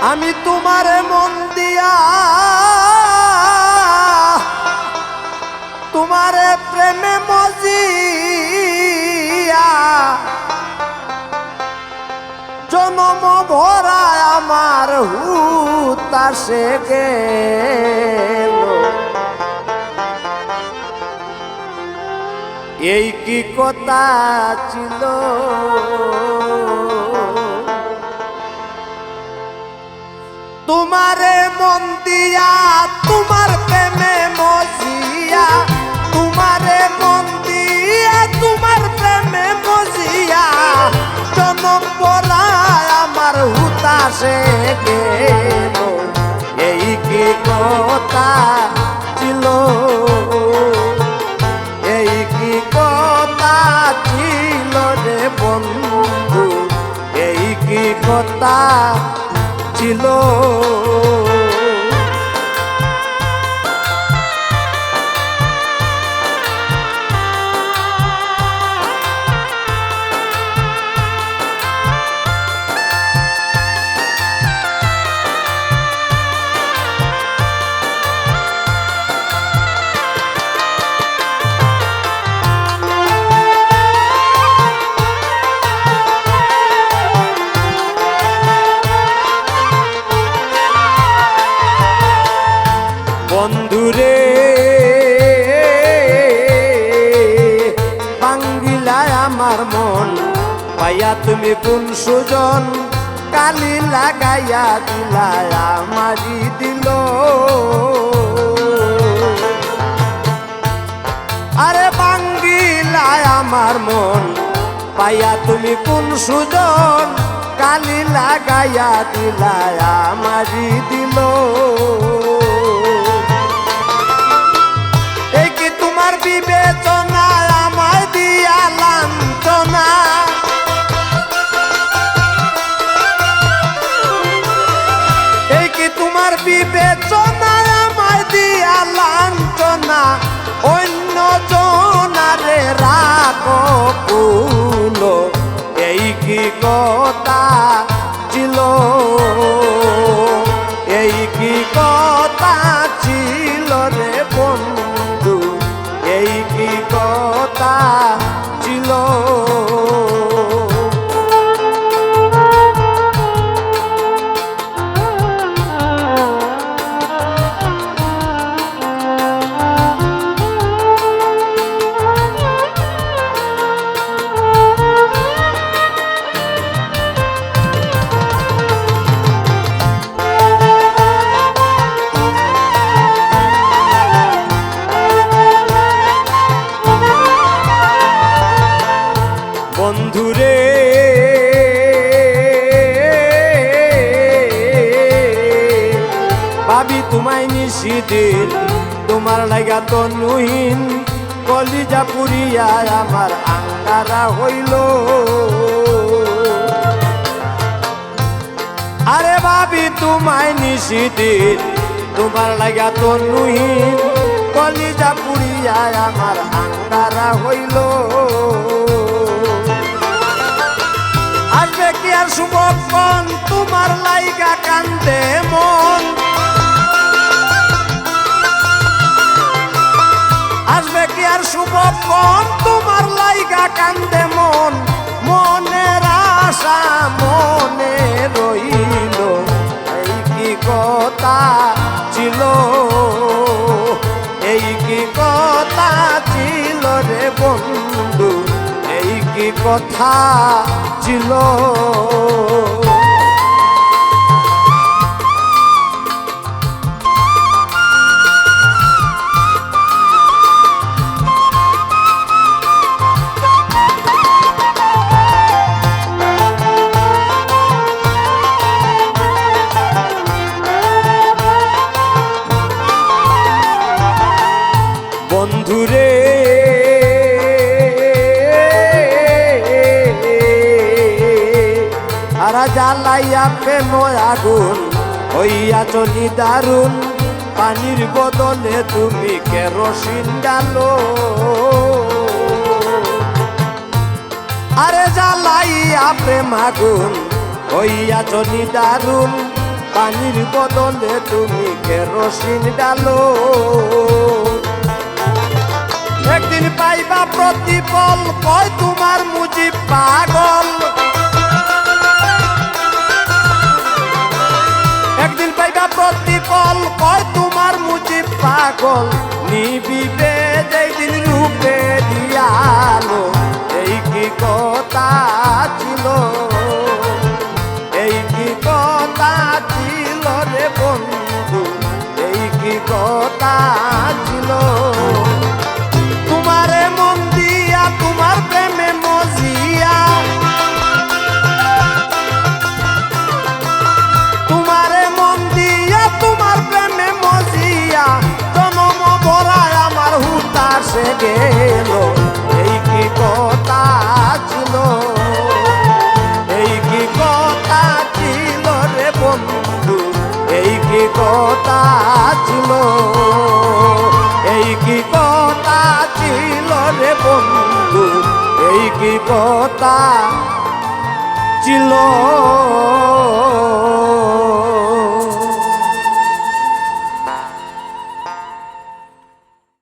আমি তোমারে মন দিয়া, তোমারে প্রেমে মজিয়া। জনম ভরা আমার হুতাসে গেল। এই কি কথা ছিল? মন দিয়া তোমার প্রেমে মজিয়া। তোমারে মন দিয়া তোমার প্রেমে মজিয়া। জনম পড়ায় আমার হুতাসে গেল। এই কি কথা ছিল? এই কি কথা ছিল রে বন্ধু? এই কি কথা ছিল? পাইয়া তুমি কোন সুজন, কালি লাগাইয়া দিলায় আমারি দিল। আরে বাঙ্গিলায় আমার মন, পাইয়া তুমি কোন সুজন, কালি লাগাইয়া দিলায় আমারি দিল। বিবেচনা আমায় দিয়া লাঞ্চনা অন্য জনারে রাখো কুলো। এই কি কথা ছিল? বন্ধুরে ভাবি তোমায় নিশিদিন তোমার লাগা তো নুহীন কলিজা পুরিয়া আমার আঙ্গারা হইল। আরে ভাবি তোমায় নিশিদিন তোমার লাগা তো নুহীন কলিজা পুরিয়া আমার আঙ্গারা হইল। শুভক্ষণ, তোমার লাইগা কান্দে মন। আসবে কি আর শুভক্ষণ, তোমার লাইগা কান্দে মন। মনের আশা মনে রইল, এই কি কথা ছিল? এই কি কথা ছিল বন্ধু? কি কথা ছিল। বন্ধুরে জ্বালাইয়া প্রেম আগুন হইয়াছ দারুণ পানির বদলে তুমি কেরোসিন ডালো। আরে জ্বালাইয়া প্রেম আগুন হইয়াছ দারুণ পানির বদলে তুমি কেরোসিন ডালো। একদিন পাইবা প্রতিফল কয় তোমার মুজি পাগল। পাগল নিবিবে গেল। এই কি কথা ছিল? এই কি কথা ছিল রে বন্ধু? এই কি কথা ছিল? এই কি কথা ছিল রে বন্ধু? এই কি কথা ছিল?